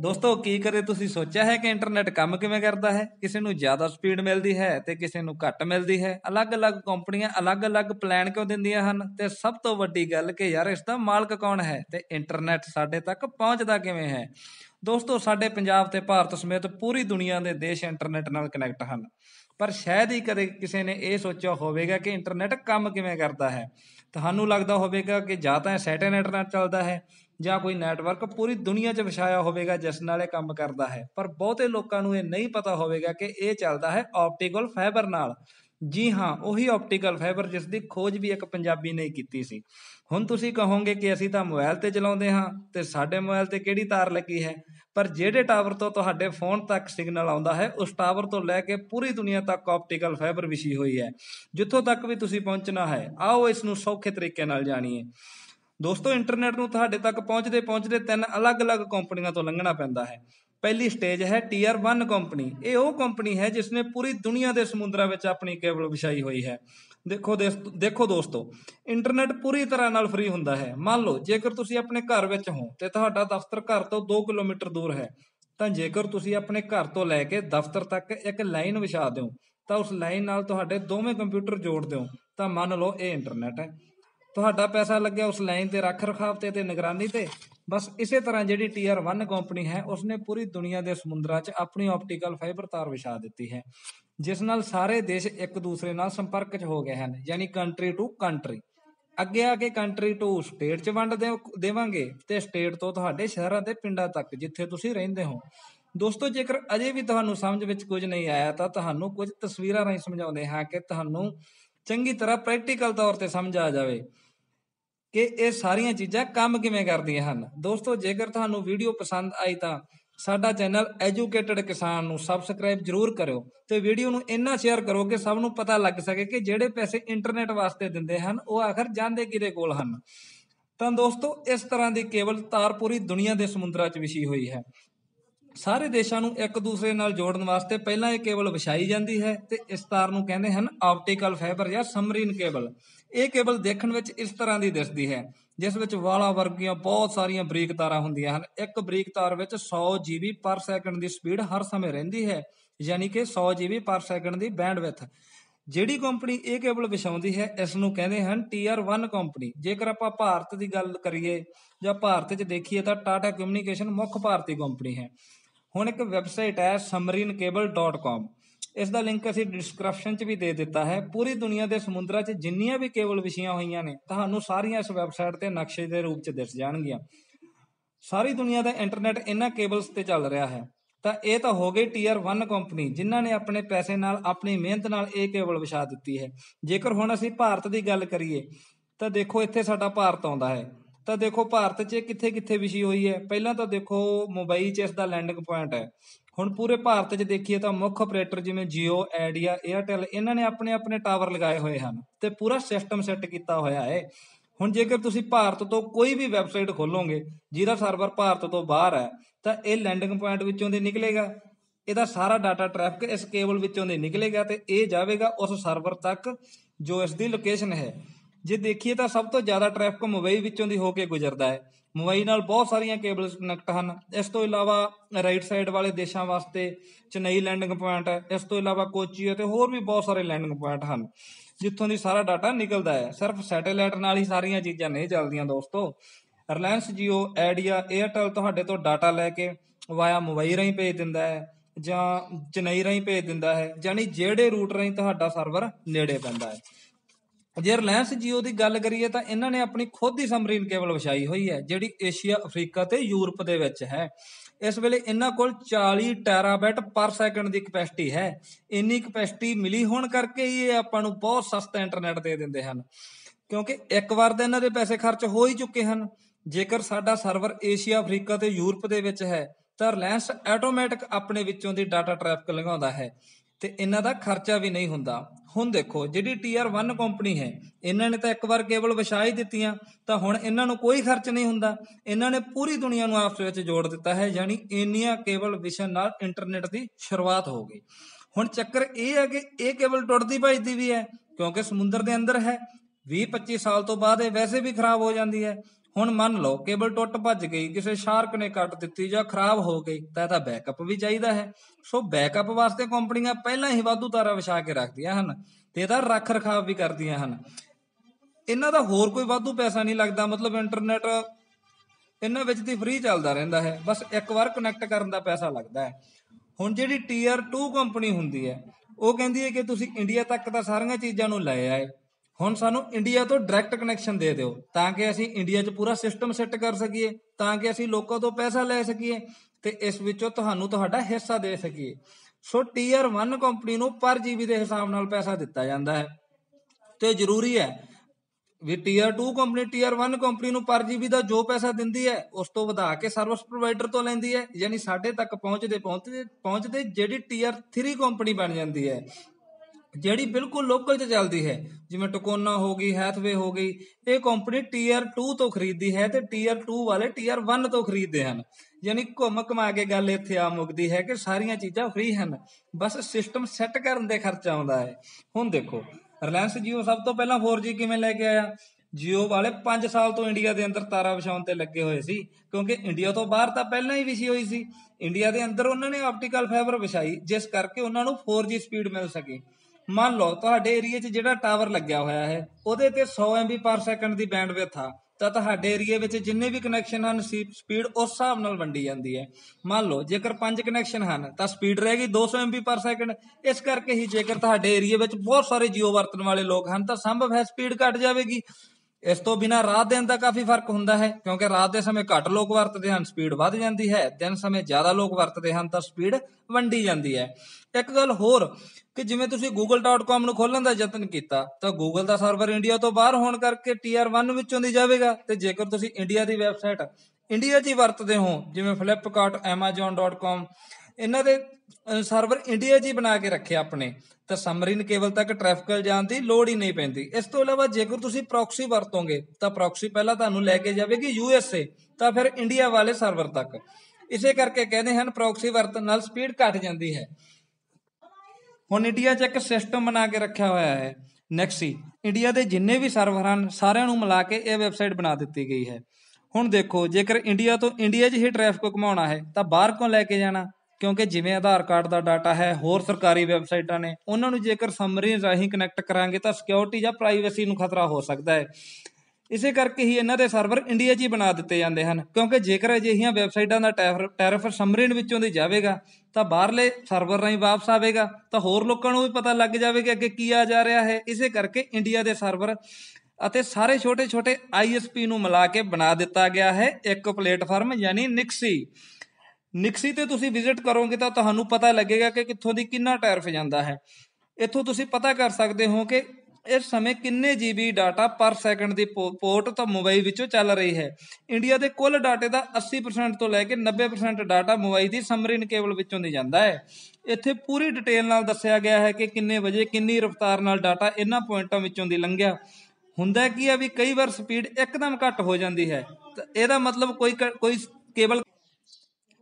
ਦੋਸਤੋ, ਕੀ ਕਰੇ ਤੁਸੀਂ ਸੋਚਿਆ ਹੈ ਕਿ ਇੰਟਰਨੈਟ ਕੰਮ ਕਿਵੇਂ ਕਰਦਾ ਹੈ? ਕਿਸੇ ਨੂੰ ਜ਼ਿਆਦਾ ਸਪੀਡ ਮਿਲਦੀ ਹੈ ਤੇ ਕਿਸੇ ਨੂੰ ਘੱਟ ਮਿਲਦੀ ਹੈ? ਅਲੱਗ-ਅਲੱਗ ਕੰਪਨੀਆਂ ਅਲੱਗ-ਅਲੱਗ ਪਲਾਨ ਕਿਉਂ ਦਿੰਦੀਆਂ ਹਨ? ਤੇ ਸਭ ਤੋਂ ਵੱਡੀ ਗੱਲ ਕਿ ਯਾਰ ਇਸ ਦਾ ਮਾਲਕ ਕੌਣ ਹੈ? ਤੇ ਇੰਟਰਨੈਟ ਸਾਡੇ ਤੱਕ ਪਹੁੰਚਦਾ ਕਿਵੇਂ ਹੈ? ਦੋਸਤੋ, ਸਾਡੇ ਪੰਜਾਬ ਤੇ ਭਾਰਤ ਸਮੇਤ ਪੂਰੀ ਦੁਨੀਆ ਦੇ ਦੇਸ਼ ਇੰਟਰਨੈਟ ਨਾਲ ਕਨੈਕਟ ਹਨ। ਪਰ ਸ਼ਾਇਦ ਹੀ ਕਦੇ ਕਿਸੇ ਨੇ ਇਹ ਸੋਚਿਆ ਹੋਵੇਗਾ ਕਿ ਇੰਟਰਨੈਟ ਕੰਮ ਕਿਵੇਂ ਕਰਦਾ ਹੈ? ਤੁਹਾਨੂੰ ਲੱਗਦਾ ਹੋਵੇਗਾ ਕਿ ਜਾਂ ਤਾਂ ਸੈਟੇਲਾਈਟ ਨਾਲ ਚੱਲਦਾ ਹੈ ਜਾਂ ਕੋਈ ਨੈਟਵਰਕ ਪੂਰੀ ਦੁਨੀਆ 'ਚ ਵਿਛਾਇਆ ਹੋਵੇਗਾ ਜਿਸ ਨਾਲ ਇਹ ਕੰਮ ਕਰਦਾ ਹੈ। ਪਰ ਬਹੁਤੇ ਲੋਕਾਂ ਨੂੰ ਇਹ ਨਹੀਂ ਪਤਾ ਹੋਵੇਗਾ ਕਿ ਇਹ ਚੱਲਦਾ ਹੈ ਆਪਟੀਕਲ ਫਾਈਬਰ ਨਾਲ। ਜੀ ਹਾਂ, ਉਹੀ ਆਪਟੀਕਲ ਫਾਈਬਰ ਜਿਸ ਦੀ ਖੋਜ ਵੀ ਇੱਕ ਪੰਜਾਬੀ ਨੇ ਕੀਤੀ ਸੀ। ਹੁਣ ਤੁਸੀਂ ਕਹੋਗੇ ਕਿ ਅਸੀਂ ਤਾਂ ਮੋਬਾਈਲ ਤੇ ਚਲਾਉਂਦੇ ਹਾਂ ਤੇ ਸਾਡੇ ਮੋਬਾਈਲ ਤੇ ਕਿਹੜੀ ਤਾਰ ਲੱਗੀ ਹੈ? ਪਰ ਜਿਹੜੇ ਟਾਵਰ ਤੋਂ ਤੁਹਾਡੇ ਫੋਨ ਤੱਕ ਸਿਗਨਲ ਆਉਂਦਾ ਹੈ, ਉਸ ਟਾਵਰ ਤੋਂ ਲੈ ਕੇ ਪੂਰੀ ਦੁਨੀਆ ਤੱਕ ਆਪਟੀਕਲ ਫਾਈਬਰ ਵਿਛੀ ਹੋਈ ਹੈ। ਜਿੱਥੋਂ ਤੱਕ ਵੀ ਤੁਸੀਂ ਪਹੁੰਚਣਾ ਹੈ, ਆਓ ਇਸ ਨੂੰ ਸੌਖੇ ਤਰੀਕੇ ਨਾਲ ਜਾਣੀਏ। ਦੋਸਤੋ ਇੰਟਰਨੈਟ ਨੂੰ ਤੁਹਾਡੇ ਤੱਕ ਪਹੁੰਚਦੇ ਪਹੁੰਚਦੇ ਤਿੰਨ ਅਲੱਗ-ਅਲੱਗ ਕੰਪਨੀਆਂ ਤੋਂ ਲੰਘਣਾ ਪੈਂਦਾ ਹੈ। ਪਹਿਲੀ ਸਟੇਜ ਹੈ ਟੀਅਰ 1 ਕੰਪਨੀ ਇਹ ਉਹ ਕੰਪਨੀ ਹੈ ਜਿਸ ਨੇ ਪੂਰੀ ਦੁਨੀਆ ਦੇ ਸਮੁੰਦਰਾਂ ਵਿੱਚ ਆਪਣੀ ਕੇਬਲ ਵਿਛਾਈ ਹੋਈ ਹੈ। ਦੇਖੋ ਦੇਖੋ ਦੋਸਤੋ ਇੰਟਰਨੈਟ ਪੂਰੀ ਤਰ੍ਹਾਂ ਨਾਲ ਫ੍ਰੀ ਹੁੰਦਾ ਹੈ। ਮੰਨ ਲਓ, ਜੇਕਰ ਤੁਸੀਂ ਆਪਣੇ ਘਰ ਵਿੱਚ ਹੋ ਤੇ ਤੁਹਾਡਾ ਦਫ਼ਤਰ ਘਰ ਤੋਂ 2 ਕਿਲੋਮੀਟਰ ਦੂਰ ਹੈ, ਤਾਂ ਜੇਕਰ ਤੁਸੀਂ ਆਪਣੇ ਘਰ ਤੋਂ ਲੈ ਕੇ ਦਫ਼ਤਰ ਤੱਕ ਇੱਕ ਲਾਈਨ ਵਿਛਾ ਦਿਓ, ਤਾਂ ਉਸ ਲਾਈਨ ਨਾਲ ਤੁਹਾਡੇ ਦੋਵੇਂ ਕੰਪਿਊਟਰ ਜੋੜ ਦਿਓ, ਤਾਂ ਮੰਨ ਲਓ ਇਹ ਇੰਟਰਨੈਟ ਹੈ। ਤੁਹਾਡਾ ਪੈਸਾ ਲੱਗਿਆ ਉਸ ਲਾਈਨ ਤੇ ਰੱਖ ਰਖਾਵ ਤੇ ਤੇ ਨਿਗਰਾਨੀ ਤੇ। ਬਸ ਇਸੇ ਤਰ੍ਹਾਂ ਜਿਹੜੀ ਟੀਅਰ 1 ਕੰਪਨੀ ਹੈ, ਉਸਨੇ ਪੂਰੀ ਦੁਨੀਆ ਦੇ ਸਮੁੰਦਰਾਂ 'ਚ ਆਪਣੀ ਆਪਟੀਕਲ ਫਾਈਬਰ ਤਾਰ ਵਿਛਾ ਦਿੱਤੀ ਹੈ, ਜਿਸ ਨਾਲ ਸਾਰੇ ਦੇਸ਼ ਇੱਕ ਦੂਸਰੇ ਨਾਲ ਸੰਪਰਕ 'ਚ ਹੋ ਗਏ ਹਨ, ਯਾਨੀ ਕੰਟਰੀ ਟੂ ਕੰਟਰੀ ਅੱਗੇ ਆ ਕੇ ਕੰਟਰੀ ਟੂ ਸਟੇਟ 'ਚ ਵੰਡ ਦੇਵਾਂਗੇ ਤੇ ਸਟੇਟ ਤੋਂ ਤੁਹਾਡੇ ਸ਼ਹਿਰਾਂ ਤੇ ਪਿੰਡਾਂ ਤੱਕ ਜਿੱਥੇ ਤੁਸੀਂ ਰਹਿੰਦੇ ਹੋ। ਦੋਸਤੋ, ਜੇਕਰ ਅਜੇ ਵੀ ਤੁਹਾਨੂੰ ਸਮਝ ਵਿੱਚ ਕੁਝ ਨਹੀਂ ਆਇਆ ਤਾਂ ਤੁਹਾਨੂੰ ਕੁਝ ਤਸਵੀਰਾਂ ਰਾਹੀਂ ਸਮਝਾਉਂਦੇ ਹਾਂ ਕਿ ਤੁਹਾਨੂੰ ਚੰਗੀ ਤਰ੍ਹਾਂ ਪ੍ਰੈਕਟੀਕਲ ਤੌਰ ਤੇ ਸਮਝ ਆ ਜਾਵੇ। ਕਿ ਇਹ ਸਾਰੀਆਂ ਚੀਜ਼ਾਂ ਕੰਮ ਕਿਵੇਂ ਕਰਦੀਆਂ ਹਨ। ਦੋਸਤੋ, ਜੇਕਰ ਤੁਹਾਨੂੰ ਵੀਡੀਓ ਪਸੰਦ ਆਈ ਤਾਂ ਸਾਡਾ ਚੈਨਲ ਐਜੂਕੇਟਿਡ ਕਿਸਾਨ ਨੂੰ ਸਬਸਕ੍ਰਾਈਬ ਜਰੂਰ ਕਰਿਓ ਤੇ ਵੀਡੀਓ ਨੂੰ ਇੰਨਾ ਸ਼ੇਅਰ ਕਰੋ ਕਿ ਸਭ ਨੂੰ ਪਤਾ ਲੱਗ ਸਕੇ ਕਿ ਜਿਹੜੇ ਪੈਸੇ ਇੰਟਰਨੈਟ ਵਾਸਤੇ ਦਿੰਦੇ ਹਨ, ਉਹ ਆਖਰ ਜਾਂਦੇ ਕਿਹਦੇ ਕੋਲ ਹਨ। ਤਾਂ ਦੋਸਤੋ, ਇਸ ਤਰ੍ਹਾਂ ਦੀ ਕੇਵਲ ਤਾਰ ਪੂਰੀ ਦੁਨੀਆ ਦੇ ਸਮੁੰਦਰਾਂ 'ਚ ਵਿਛੀ ਹੋਈ ਹੈ। ਸਾਰੇ ਦੇਸ਼ਾਂ ਨੂੰ ਇੱਕ ਦੂਸਰੇ ਨਾਲ ਜੋੜਨ ਵਾਸਤੇ ਪਹਿਲਾਂ ਇਹ ਕੇਬਲ ਵਿਛਾਈ ਜਾਂਦੀ ਹੈ ਤੇ ਇਸ ਤਾਰ ਨੂੰ ਕਹਿੰਦੇ ਹਨ ਆਪਟੀਕਲ ਫਾਈਬਰ ਜਾਂ ਸਮਰੀਨ ਕੇਬਲ ਇਹ ਕੇਬਲ ਦੇਖਣ ਵਿੱਚ ਇਸ ਤਰ੍ਹਾਂ ਦੀ ਦਿਸਦੀ ਹੈ, ਜਿਸ ਵਿੱਚ ਵਾਲਾ ਵਰਗੀਆਂ ਬਹੁਤ ਸਾਰੀਆਂ ਬਰੀਕ ਤਾਰਾਂ ਹੁੰਦੀਆਂ ਹਨ। ਇੱਕ ਬਰੀਕ ਤਾਰ ਵਿੱਚ 100 ਜੀਬੀ ਪਰ ਸੈਕਿੰਡ ਦੀ ਸਪੀਡ ਹਰ ਸਮੇਂ ਰਹਿੰਦੀ ਹੈ, ਯਾਨੀ ਕਿ 100 ਜੀਬੀ ਪਰ ਸੈਕਿੰਡ ਦੀ ਬੈਂਡਵਿਡਥ ਜਿਹੜੀ ਕੰਪਨੀ ਇਹ ਕੇਬਲ ਵਿਛਾਉਂਦੀ ਹੈ, ਇਸ ਨੂੰ ਕਹਿੰਦੇ ਹਨ ਟੀਅਰ 1 ਕੰਪਨੀ। ਜੇਕਰ ਆਪਾਂ ਭਾਰਤ ਦੀ ਗੱਲ ਕਰੀਏ ਜਾਂ ਭਾਰਤ 'ਚ ਦੇਖੀਏ ਤਾਂ ਟਾਟਾ ਕਮਿਊਨੀਕੇਸ਼ਨ ਮੁੱਖ ਭਾਰਤੀ ਕੰਪਨੀ ਹੈ। ਹੁਣ ਇੱਕ ਵੈਬਸਾਈਟ ਹੈ submarincable.com ਇਸ ਦਾ ਲਿੰਕ ਅਸੀਂ ਡਿਸਕ੍ਰਿਪਸ਼ਨ 'ਚ ਵੀ ਦੇ ਦਿੱਤਾ ਹੈ। ਪੂਰੀ ਦੁਨੀਆ ਦੇ ਸਮੁੰਦਰਾਂ 'ਚ ਜਿੰਨੀਆਂ ਵੀ ਕੇਬਲ ਵਿਛੀਆਂ ਹੋਈਆਂ ਨੇ, ਤੁਹਾਨੂੰ ਸਾਰੀਆਂ ਇਸ ਵੈਬਸਾਈਟ ਤੇ ਨਕਸ਼ੇ ਦੇ ਰੂਪ 'ਚ ਦਿਸ ਜਾਣਗੀਆਂ। ਸਾਰੀ ਦੁਨੀਆ ਦਾ ਇੰਟਰਨੈਟ ਇਹਨਾਂ ਕੇਬਲਸ ਤੇ ਚੱਲ ਰਿਹਾ ਹੈ। ਤਾਂ ਇਹ ਤਾਂ ਹੋ ਗਈ ਟੀਅਰ 1 ਕੰਪਨੀ ਜਿਨ੍ਹਾਂ ਨੇ ਆਪਣੇ ਪੈਸੇ ਨਾਲ, ਆਪਣੀ ਮਿਹਨਤ ਨਾਲ ਇਹ ਕੇਬਲ ਵਿਛਾ ਦਿੱਤੀ ਹੈ। ਜੇਕਰ ਹੁਣ ਅਸੀਂ ਭਾਰਤ ਦੀ ਗੱਲ ਕਰੀਏ, ਤਾਂ ਦੇਖੋ ਇੱਥੇ ਸਾਡਾ ਭਾਰਤ ਆਉਂਦਾ ਹੈ। ਤਾਂ ਦੇਖੋ ਭਾਰਤ 'ਚ ਕਿੱਥੇ ਕਿੱਥੇ ਵਿਛੀ ਹੋਈ ਹੈ। ਪਹਿਲਾਂ ਤਾਂ ਦੇਖੋ ਮੁੰਬਈ 'ਚ ਇਸ ਦਾ ਲੈਂਡਿੰਗ ਪੁਆਇੰਟ ਹੈ। ਹੁਣ ਪੂਰੇ ਭਾਰਤ 'ਚ ਦੇਖੀਏ ਤਾਂ ਮੁੱਖ ਆਪਰੇਟਰ ਜਿਵੇਂ Jio, Idea, Airtel ਇਹਨਾਂ ਨੇ ਆਪਣੇ ਆਪਣੇ ਟਾਵਰ ਲਗਾਏ ਹੋਏ ਹਨ ਤੇ ਪੂਰਾ ਸਿਸਟਮ ਸੈੱਟ ਕੀਤਾ ਹੋਇਆ ਹੈ। ਹੁਣ ਜੇਕਰ ਤੁਸੀਂ ਭਾਰਤ ਤੋਂ ਕੋਈ ਵੀ ਵੈਬਸਾਈਟ ਖੋਲੋਗੇ ਜਿਹਦਾ ਸਰਵਰ ਭਾਰਤ ਤੋਂ ਬਾਹਰ ਹੈ ਤਾਂ ਇਹ ਲੈਂਡਿੰਗ ਪੁਆਇੰਟ ਵਿੱਚੋਂ ਦੀ ਨਿਕਲੇਗਾ। ਇਹਦਾ ਸਾਰਾ ਡਾਟਾ ਟ੍ਰੈਫਿਕ ਇਸ ਕੇਬਲ ਵਿੱਚੋਂ ਦੀ ਨਿਕਲੇਗਾ ਤੇ ਇਹ ਜਾਵੇਗਾ ਉਸ ਸਰਵਰ ਤੱਕ ਜੋ ਇਸ ਦੀ ਲੋਕੇਸ਼ਨ ਹੈ। ਜੇ ਦੇਖੀਏ ਤਾਂ ਸਭ ਤੋਂ ਜ਼ਿਆਦਾ ਟ੍ਰੈਫਿਕ ਮੁੰਬਈ ਵਿੱਚੋਂ ਦੀ ਹੋ ਕੇ ਗੁਜ਼ਰਦਾ ਹੈ। ਮੁੰਬਈ ਨਾਲ ਬਹੁਤ ਸਾਰੀਆਂ ਕੇਬਲਸ ਕਨੈਕਟ ਹਨ। ਇਸ ਤੋਂ ਇਲਾਵਾ ਰਾਈਟ ਸਾਈਡ ਵਾਲੇ ਦੇਸ਼ਾਂ ਵਾਸਤੇ ਚੇਨਈ ਲੈਂਡਿੰਗ ਪੁਆਇੰਟ ਹੈ। ਇਸ ਤੋਂ ਇਲਾਵਾ ਕੋਚੀ ਅਤੇ ਹੋਰ ਵੀ ਬਹੁਤ ਸਾਰੇ ਲੈਂਡਿੰਗ ਪੁਆਇੰਟ ਹਨ। ਜਿੱਥੋਂ ਦੀ ਸਾਰਾ ਡਾਟਾ ਨਿਕਲਦਾ ਹੈ। ਸਿਰਫ ਸੈਟੇਲਾਈਟ ਨਾਲ ਹੀ ਸਾਰੀਆਂ ਚੀਜ਼ਾਂ ਨਹੀਂ ਚੱਲਦੀਆਂ ਦੋਸਤੋ। ਰਿਲਾਇੰਸ ਜੀਓ ਐਡੀਆ 에ਅਰਟੈਲ ਤੁਹਾਡੇ ਤੋਂ ਡਾਟਾ ਲੈ ਕੇ ਵਾਇਆ ਮੁੰਬਈ ਰਾਹੀਂ ਭੇਜ ਦਿੰਦਾ ਹੈ ਜਾਂ ਚੇਨਈ ਰਾਹੀਂ ਭੇਜ ਦਿੰਦਾ ਹੈ। ਯਾਨੀ ਜਿਹੜੇ ਰੂਟ ਰਾਹੀਂ ਤੁਹਾਡਾ ਸਰਵਰ ਨੇੜੇ ਪੈਂਦਾ ਹੈ। ਜੇ ਰਿਲਾਇੰਸ ਜੀਓ ਦੀ ਗੱਲ ਕਰੀਏ ਤਾਂ ਇਹਨਾਂ ਨੇ ਆਪਣੀ ਖੁਦ ਦੀ ਸਮਰੀਨ ਕੇਬਲ ਵਿਛਾਈ ਹੋਈ ਹੈ, ਜਿਹੜੀ ਏਸ਼ੀਆ, ਅਫਰੀਕਾ ਤੇ ਯੂਰਪ ਦੇ ਵਿੱਚ ਹੈ। ਇਸ ਵੇਲੇ ਇਹਨਾਂ ਕੋਲ 40 ਟੈਰਾਬਾਈਟ ਪਰ ਸੈਕਿੰਡ ਦੀ ਕਪੈਸਿਟੀ ਹੈ। ਇੰਨੀ ਕਪੈਸਿਟੀ ਮਿਲੀ ਹੋਣ ਕਰਕੇ ਹੀ ਇਹ ਆਪਾਂ ਨੂੰ ਬਹੁਤ ਸਸਤਾ ਇੰਟਰਨੈਟ ਦੇ ਦਿੰਦੇ ਹਨ। ਕਿਉਂਕਿ ਇੱਕ ਵਾਰ ਤਾਂ ਇਹਨਾਂ ਦੇ ਪੈਸੇ ਖਰਚ ਹੋ ਹੀ ਚੁੱਕੇ ਹਨ। ਜੇਕਰ ਸਾਡਾ ਸਰਵਰ ਏਸ਼ੀਆ, ਅਫਰੀਕਾ ਤੇ ਯੂਰਪ ਦੇ ਵਿੱਚ ਹੈ, ਤਾਂ ਰਿਲਾਇੰਸ ਆਟੋਮੈਟਿਕ ਆਪਣੇ ਵਿੱਚੋਂ ਦੀ ਡਾਟਾ ਟ੍ਰੈਫਿਕ ਲਗਾਉਂਦਾ ਹੈ ਤੇ ਇਹਨਾਂ ਦਾ ਖਰਚਾ ਵੀ ਨਹੀਂ ਹੁੰਦਾ। ਹੁਣ ਦੇਖੋ, ਜਿਹੜੀ ਟੀਆਰ 1 ਕੰਪਨੀ ਹੈ, ਇਹਨਾਂ ਨੇ ਤਾਂ ਇੱਕ ਵਾਰ ਕੇਬਲ ਵਿਛਾ ਹੀ ਦਿੱਤੀਆਂ, ਤਾਂ ਹੁਣ ਇਹਨਾਂ ਨੂੰ ਕੋਈ ਖਰਚ ਨਹੀਂ ਹੁੰਦਾ। ਇਹਨਾਂ ਨੇ ਪੂਰੀ ਦੁਨੀਆ ਨੂੰ ਆਪਸ ਵਿੱਚ ਜੋੜ ਦਿੱਤਾ ਹੈ, ਯਾਨੀ ਇੰਨੀਆਂ ਕੇਬਲ ਵਿਛਣ ਨਾਲ ਇੰਟਰਨੈਟ ਦੀ ਸ਼ੁਰੂਆਤ ਹੋ ਗਈ। ਹੁਣ ਚੱਕਰ ਇਹ ਹੈ ਕਿ ਇਹ ਕੇਬਲ ਟੁੱਟਦੀ ਭਜਦੀ ਵੀ ਹੈ, ਕਿਉਂਕਿ ਸਮੁੰਦਰ ਦੇ ਅੰਦਰ ਹੈ 20 25 ਸਾਲ ਤੋਂ ਬਾਅਦ ਇਹ ਵੈਸੇ ਵੀ ਖਰਾਬ ਹੋ ਜਾਂਦੀ ਹੈ। ਹੁਣ ਮੰਨ ਲਓ ਕੇਬਲ ਟੁੱਟ ਭੱਜ ਗਈ, ਕਿਸੇ ਸ਼ਾਰਕ ਨੇ ਕੱਟ ਦਿੱਤੀ ਜਾਂ ਖਰਾਬ ਹੋ ਗਈ, ਤਾਂ ਇਹਦਾ ਬੈਕਅਪ ਵੀ ਚਾਹੀਦਾ ਹੈ। ਸੋ ਬੈਕਅਪ ਵਾਸਤੇ ਕੰਪਨੀਆਂ ਪਹਿਲਾਂ ਹੀ ਵਾਧੂ ਤਾਰਾਂ ਵਿਛਾ ਕੇ ਰੱਖਦੀਆਂ ਹਨ ਤੇ ਇਹਦਾ ਰੱਖ ਰਖਾਵ ਵੀ ਕਰਦੀਆਂ ਹਨ। ਇਹਨਾਂ ਦਾ ਹੋਰ ਕੋਈ ਵਾਧੂ ਪੈਸਾ ਨਹੀਂ ਲੱਗਦਾ, ਮਤਲਬ ਇੰਟਰਨੈਟ ਇਹਨਾਂ ਵਿੱਚ ਦੀ ਫ੍ਰੀ ਚੱਲਦਾ ਰਹਿੰਦਾ ਹੈ, ਬਸ ਇੱਕ ਵਾਰ ਕਨੈਕਟ ਕਰਨ ਦਾ ਪੈਸਾ ਲੱਗਦਾ ਹੈ। ਹੁਣ ਜਿਹੜੀ ਟੀਅਰ 2 ਕੰਪਨੀ ਹੁੰਦੀ ਹੈ, ਉਹ ਕਹਿੰਦੀ ਹੈ ਕਿ ਤੁਸੀਂ ਇੰਡੀਆ ਤੱਕ ਤਾਂ ਸਾਰੀਆਂ ਚੀਜ਼ਾਂ ਨੂੰ ਲੈ ਆਏ ਹੁਣ ਸਾਨੂੰ ਇੰਡੀਆ ਤੋਂ ਡਾਇਰੈਕਟ ਕਨੈਕਸ਼ਨ ਦੇ ਦਿਓ, ਤਾਂ ਕਿ ਅਸੀਂ ਇੰਡੀਆ 'ਚ ਪੂਰਾ ਸਿਸਟਮ ਸੈੱਟ ਕਰ ਸਕੀਏ, ਤਾਂ ਕਿ ਅਸੀਂ ਲੋਕਾਂ ਤੋਂ ਪੈਸਾ ਲੈ ਸਕੀਏ ਤੇ ਇਸ ਵਿੱਚੋਂ ਤੁਹਾਨੂੰ ਤੁਹਾਡਾ ਹਿੱਸਾ ਦੇ ਸਕੀਏ। ਸੋ ਟੀਅਰ 1 ਕੰਪਨੀ ਨੂੰ ਪਰ ਜੀਬੀ ਦੇ ਹਿਸਾਬ ਨਾਲ ਪੈਸਾ ਦਿੱਤਾ ਜਾਂਦਾ ਹੈ। ਤੇ ਜ਼ਰੂਰੀ ਹੈ ਵੀ ਟੀਅਰ 2 ਕੰਪਨੀ ਟੀਅਰ 1 ਕੰਪਨੀ ਨੂੰ ਪਰ ਜੀਬੀ ਦਾ ਜੋ ਪੈਸਾ ਦਿੰਦੀ ਹੈ, ਉਸ ਤੋਂ ਵਧਾ ਕੇ ਸਰਵਿਸ ਪ੍ਰੋਵਾਈਡਰ ਤੋਂ ਲੈਂਦੀ ਹੈ, ਯਾਨੀ ਸਾਡੇ ਤੱਕ ਪਹੁੰਚਦੇ ਪਹੁੰਚਦੇ ਪਹੁੰਚਦੇ ਜਿਹੜੀ ਟੀਅਰ 3 ਕੰਪਨੀ ਬਣ ਜਾਂਦੀ ਹੈ। ਜਿਹੜੀ ਬਿਲਕੁਲ ਲੋਕਲ 'ਚ ਚੱਲਦੀ ਹੈ, ਜਿਵੇਂ ਟਕੋਨਾ ਹੋ ਗਈ ਹੈਥਵੇ ਹੋ ਗਈ, ਇਹ ਕੰਪਨੀ ਟੀਅਰ 2 ਤੋਂ ਖਰੀਦਦੀ ਹੈ ਤੇ ਟੀਅਰ 2 ਵਾਲੇ ਟੀਅਰ 1 ਤੋਂ ਖਰੀਦਦੇ ਹਨ। ਯਾਨੀ ਘੁੰਮ ਘਮਾ ਕੇ ਗੱਲ ਇੱਥੇ ਆ ਮੁੱਕਦੀ ਹੈ ਕਿ ਸਾਰੀਆਂ ਚੀਜ਼ਾਂ ਫ੍ਰੀ ਹਨ। ਬਸ ਸਿਸਟਮ ਸੈੱਟ ਕਰਨ ਦੇ ਖਰਚਾ ਆਉਂਦਾ ਹੈ। ਹੁਣ ਦੇਖੋ ਰਿਲਾਇੰਸ Jio ਸਭ ਤੋਂ ਪਹਿਲਾਂ 4G ਕਿਵੇਂ ਲੈ ਕੇ ਆਇਆ? Jio ਵਾਲੇ 5 ਸਾਲ ਤੋਂ ਇੰਡੀਆ ਦੇ ਅੰਦਰ ਤਾਰਾ ਵਿਛਾਉਣ ਤੇ ਲੱਗੇ ਹੋਏ ਸੀ, ਕਿਉਂਕਿ ਇੰਡੀਆ ਤੋਂ ਬਾਹਰ ਤਾਂ ਪਹਿਲਾਂ ਹੀ ਵਿਛੀ ਹੋਈ ਸੀ। ਇੰਡੀਆ ਦੇ ਅੰਦਰ ਉਹਨਾਂ ਨੇ ਆਪਟੀਕਲ ਫਾਈਬਰ ਵਿਛਾਈ, ਜਿਸ ਕਰਕੇ ਉਹਨਾਂ ਨੂੰ 4G ਸਪੀਡ ਮਿਲ ਸਕੀ। ਮੰਨ ਲਓ ਤੁਹਾਡੇ ਏਰੀਆ 'ਚ ਜਿਹੜਾ ਟਾਵਰ ਲੱਗਿਆ ਹੋਇਆ ਹੈ, ਉਹਦੇ ਤੇ 100 MB ਪਰ ਸੈਕਿੰਡ ਦੀ ਬੈਂਡਵਿਡਥ ਆ, ਤਾਂ ਤੁਹਾਡੇ ਏਰੀਆ ਵਿੱਚ ਜਿੰਨੇ ਵੀ ਕਨੈਕਸ਼ਨ ਹਨ ਸਪੀਡ ਉਸ ਹਿਸਾਬ ਨਾਲ ਵੰਡੀ ਜਾਂਦੀ ਹੈ। ਮੰਨ ਲਓ ਜੇਕਰ ਪੰਜ ਕਨੈਕਸ਼ਨ ਹਨ, ਤਾਂ ਸਪੀਡ ਰਹੇਗੀ 200 MB ਪਰ ਸੈਕਿੰਡ ਇਸ ਕਰਕੇ ਹੀ ਜੇਕਰ ਤੁਹਾਡੇ ਏਰੀਆ ਵਿੱਚ ਬਹੁਤ ਸਾਰੇ ਜੀਓ ਵਰਤਣ ਵਾਲੇ ਲੋਕ ਹਨ, ਤਾਂ ਸੰਭਵ ਹੈ ਸਪੀਡ ਘਟ ਜਾਵੇਗੀ। ਇਸ ਤੋਂ ਬਿਨਾ ਰਾਤ ਦਿਨ ਦਾ ਕਾਫੀ ਫ਼ਰਕ ਹੁੰਦਾ ਹੈ, ਕਿਉਂਕਿ ਰਾਤ ਦੇ ਸਮੇਂ ਘੱਟ ਲੋਕ ਵਰਤਦੇ ਹਨ, ਸਪੀਡ ਵੱਧ ਜਾਂਦੀ ਹੈ, ਦਿਨ ਸਮੇਂ ਜ਼ਿਆਦਾ ਲੋਕ ਵਰਤਦੇ ਹਨ, ਤਾਂ ਸਪੀਡ ਵੰਡੀ ਜਾਂਦੀ ਹੈ। ਇੱਕ ਗੱਲ ਹੋਰ, ਕਿ ਜਿਵੇਂ ਤੁਸੀਂ google.com ਨੂੰ ਖੋਲਣ ਦਾ ਯਤਨ ਕੀਤਾ, ਤਾਂ google ਦਾ ਸਰਵਰ ਇੰਡੀਆ ਤੋਂ ਬਾਹਰ ਹੋਣ ਕਰਕੇ ਟੀਆਰ 1 ਵਿੱਚੋਂ ਦੀ ਜਾਵੇਗਾ, ਤੇ ਜੇਕਰ ਤੁਸੀਂ ਇੰਡੀਆ ਦੀ ਵੈਬਸਾਈਟ ਇੰਡੀਆ 'ਚ ਹੀ ਵਰਤਦੇ ਹੋ, ਜਿਵੇਂ ਫਲਿੱਪਕਾਰਟ amazon.com ਇਹਨਾਂ ਦੇ ਸਰਵਰ ਇੰਡੀਆ 'ਚ ਹੀ ਬਣਾ ਕੇ ਰੱਖੇ ਆਪਣੇ। ਤਾਂ ਸਮਰੀਨ ਕੇਬਲ ਤੱਕ ਟ੍ਰੈਫਿਕ ਜਾਣ ਦੀ ਲੋੜ ਹੀ ਨਹੀਂ ਪੈਂਦੀ। ਇਸ ਤੋਂ ਇਲਾਵਾ ਜੇਕਰ ਤੁਸੀਂ ਪ੍ਰੌਕਸੀ ਵਰਤੋਗੇ, ਤਾਂ ਪ੍ਰੌਕਸੀ ਪਹਿਲਾਂ ਤੁਹਾਨੂੰ ਲੈ ਕੇ ਜਾਵੇਗੀ ਯੂਐਸਏ ਤਾਂ ਫਿਰ ਇੰਡੀਆ ਵਾਲੇ ਸਰਵਰ ਤੱਕ। ਇਸੇ ਕਰਕੇ ਕਹਿੰਦੇ ਹਨ ਪ੍ਰੌਕਸੀ ਵਰਤਣ ਨਾਲ ਸਪੀਡ ਘਟ ਜਾਂਦੀ ਹੈ। ਹੁਣ ਇੰਡੀਆ 'ਚ ਇੱਕ ਸਿਸਟਮ ਬਣਾ ਕੇ ਰੱਖਿਆ ਹੋਇਆ ਹੈ ਨੈਕਸੀ ਇੰਡੀਆ ਦੇ ਜਿੰਨੇ ਵੀ ਸਰਵਰ ਹਨ, ਸਾਰਿਆਂ ਨੂੰ ਮਿਲਾ ਕੇ ਇਹ ਵੈਬਸਾਈਟ ਬਣਾ ਦਿੱਤੀ ਗਈ ਹੈ। ਹੁਣ ਦੇਖੋ, ਜੇਕਰ ਇੰਡੀਆ ਤੋਂ ਇੰਡੀਆ 'ਚ ਹੀ ਟ੍ਰੈਫਿਕ ਘੁਮਾਉਣਾ ਹੈ, ਤਾਂ ਬਾਹਰ ਕਿਉਂ ਲੈ ਕੇ ਜਾਣਾ? ਕਿਉਂਕਿ ਜਿਵੇਂ ਆਧਾਰ ਕਾਰਡ ਦਾ ਡਾਟਾ ਹੈ, ਹੋਰ ਸਰਕਾਰੀ ਵੈਬਸਾਈਟਾਂ ਨੇ, ਉਹਨਾਂ ਨੂੰ ਜੇਕਰ ਸਮਰੀ ਰਾਹੀਂ ਕਨੈਕਟ ਕਰਾਂਗੇ ਤਾਂ ਸਿਕਿਉਰਿਟੀ ਜਾਂ ਪ੍ਰਾਈਵੇਸੀ ਨੂੰ ਖਤਰਾ ਹੋ ਸਕਦਾ ਹੈ। ਇਸੇ ਕਰਕੇ ਹੀ ਇਹਨਾਂ ਦੇ ਸਰਵਰ ਇੰਡੀਆ 'ਚ ਹੀ ਬਣਾ ਦਿੱਤੇ ਜਾਂਦੇ ਹਨ, ਕਿਉਂਕਿ ਜੇਕਰ ਅਜਿਹੀਆਂ ਵੈਬਸਾਈਟਾਂ ਦਾ ਟੈਰਿਫ ਸਮਰੀਨ ਵਿੱਚੋਂ ਦੀ ਜਾਵੇਗਾ, ਤਾਂ ਬਾਹਰਲੇ ਸਰਵਰ ਰਾਹੀਂ ਵਾਪਸ ਆਵੇਗਾ, ਤਾਂ ਹੋਰ ਲੋਕਾਂ ਨੂੰ ਵੀ ਪਤਾ ਲੱਗ ਜਾਵੇਗਾ ਕਿ ਕੀ ਆ ਜਾ ਰਿਹਾ ਹੈ। ਇਸੇ ਕਰਕੇ ਇੰਡੀਆ ਦੇ ਸਰਵਰ ਅਤੇ ਸਾਰੇ ਛੋਟੇ-ਛੋਟੇ ਆਈਐਸਪੀ ਨੂੰ ਮਿਲਾ ਕੇ ਬਣਾ ਦਿੱਤਾ ਗਿਆ ਹੈ ਇੱਕ ਪਲੇਟਫਾਰਮ, ਯਾਨੀ ਨਿਕਸੀ ਨਿਕਸੀ ਤੇ ਤੁਸੀਂ ਵਿਜ਼ਿਟ ਕਰੋਗੇ ਤਾਂ ਤੁਹਾਨੂੰ ਪਤਾ ਲੱਗੇਗਾ ਕਿ ਕਿੱਥੋਂ ਦੀ ਕਿੰਨਾ ਟੈਰਿਫ ਜਾਂਦਾ ਹੈ। ਇੱਥੋਂ ਤੁਸੀਂ ਪਤਾ ਕਰ ਸਕਦੇ ਹੋ ਕਿ ਇਸ ਸਮੇਂ ਕਿੰਨੇ ਜੀਬੀ ਡਾਟਾ ਪਰ ਸੈਕਿੰਡ ਦੀ ਪੋਰਟ ਤਾਂ ਮੋਬਾਈਲ ਵਿੱਚੋਂ ਚੱਲ ਰਹੀ ਹੈ। ਇੰਡੀਆ ਦੇ ਕੁੱਲ ਡਾਟੇ ਦਾ 80% ਤੋਂ ਲੈ ਕੇ 90% ਡਾਟਾ ਮੋਬਾਈਲ ਦੀ ਸਮਰੀਨ ਕੇਬਲ ਵਿੱਚੋਂ ਦੀ ਜਾਂਦਾ ਹੈ। ਇੱਥੇ ਪੂਰੀ ਡਿਟੇਲ ਨਾਲ ਦੱਸਿਆ ਗਿਆ ਹੈ ਕਿ ਕਿੰਨੇ ਵਜੇ ਕਿੰਨੀ ਰਫ਼ਤਾਰ ਨਾਲ ਡਾਟਾ ਇਹਨਾਂ ਪੁਆਇੰਟਾਂ ਵਿੱਚੋਂ ਦੀ ਲੰਘਿਆ। ਹੁੰਦਾ ਕੀ ਆ ਵੀ ਕਈ ਵਾਰ ਸਪੀਡ ਇੱਕਦਮ ਘੱਟ ਹੋ ਜਾਂਦੀ ਹੈ। ਤਾਂ ਇਹਦਾ ਮਤਲਬ ਕੋਈ ਕੋਈ ਕੇਬਲ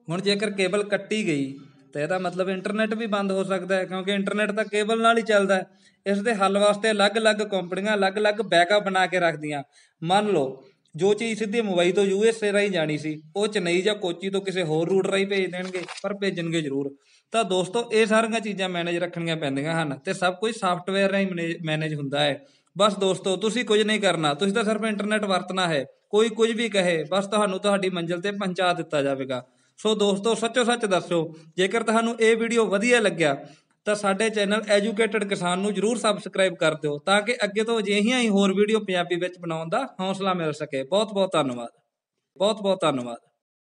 ਹੁਣ ਜੇਕਰ ਕੇਬਲ ਕੱਟੀ ਗਈ, ਤਾਂ ਇਹਦਾ ਮਤਲਬ ਇੰਟਰਨੈਟ ਵੀ ਬੰਦ ਹੋ ਸਕਦਾ ਹੈ, ਕਿਉਂਕਿ ਇੰਟਰਨੈਟ ਤਾਂ ਕੇਬਲ ਨਾਲ ਹੀ ਚੱਲਦਾ ਹੈ। ਇਸ ਦੇ ਹੱਲ ਵਾਸਤੇ ਅਲੱਗ-ਅਲੱਗ ਕੰਪਨੀਆਂ ਅਲੱਗ-ਅਲੱਗ ਬੈਕਅਪ ਬਣਾ ਕੇ ਰੱਖਦੀਆਂ। ਮੰਨ ਲਓ, ਜੋ ਚੀਜ਼ ਸਿੱਧੀ ਮੁੰਬਈ ਤੋਂ ਯੂਐਸਏ ਰਾਹੀਂ ਜਾਣੀ ਸੀ, ਉਹ ਚੇਨਈ ਜਾਂ ਕੋਚੀ ਤੋਂ ਕਿਸੇ ਹੋਰ ਰੂਟ ਰਾਹੀਂ ਭੇਜ ਦੇਣਗੇ, ਪਰ ਭੇਜਣਗੇ ਜ਼ਰੂਰ। ਤਾਂ ਦੋਸਤੋ, ਇਹ ਸਾਰੀਆਂ ਚੀਜ਼ਾਂ ਮੈਨੇਜ ਰੱਖਣੀਆਂ ਪੈਂਦੀਆਂ ਹਨ ਤੇ ਸਭ ਕੁਝ ਸਾਫਟਵੇਅਰ ਰਾਹੀਂ ਮੈਨੇਜ ਹੁੰਦਾ ਹੈ। ਬਸ ਦੋਸਤੋ, ਤੁਸੀਂ ਕੁਝ ਨਹੀਂ ਕਰਨਾ, ਤੁਸੀਂ ਤਾਂ ਸਿਰਫ ਇੰਟਰਨੈਟ ਵਰਤਣਾ ਹੈ। ਕੋਈ ਕੁਝ ਵੀ ਕਹੇ, ਬਸ ਤੁਹਾਨੂੰ ਤੁਹਾਡੀ ਮੰਜ਼ਿਲ ਤੇ ਪਹੁੰਚਾ ਦਿੱਤਾ ਜਾਵੇਗਾ। ਸੋ ਦੋਸਤੋ, ਸੱਚੋ ਸੱਚ ਦੱਸੋ, ਜੇਕਰ ਤੁਹਾਨੂੰ ਇਹ ਵੀਡੀਓ ਵਧੀਆ ਲੱਗਿਆ, ਤਾਂ ਸਾਡੇ ਚੈਨਲ ਐਜੂਕੇਟਿਡ ਕਿਸਾਨ ਨੂੰ ਜਰੂਰ ਸਬਸਕ੍ਰਾਈਬ ਕਰ ਦਿਓ, ਤਾਂ ਕਿ ਅੱਗੇ ਤੋਂ ਅਜਿਹੀਆਂ ਹੀ ਹੋਰ ਵੀਡੀਓ ਪੰਜਾਬੀ ਵਿੱਚ ਬਣਾਉਣ ਦਾ ਹੌਸਲਾ ਮਿਲ ਸਕੇ। ਬਹੁਤ ਬਹੁਤ ਧੰਨਵਾਦ। ਬਹੁਤ ਬਹੁਤ ਧੰਨਵਾਦ।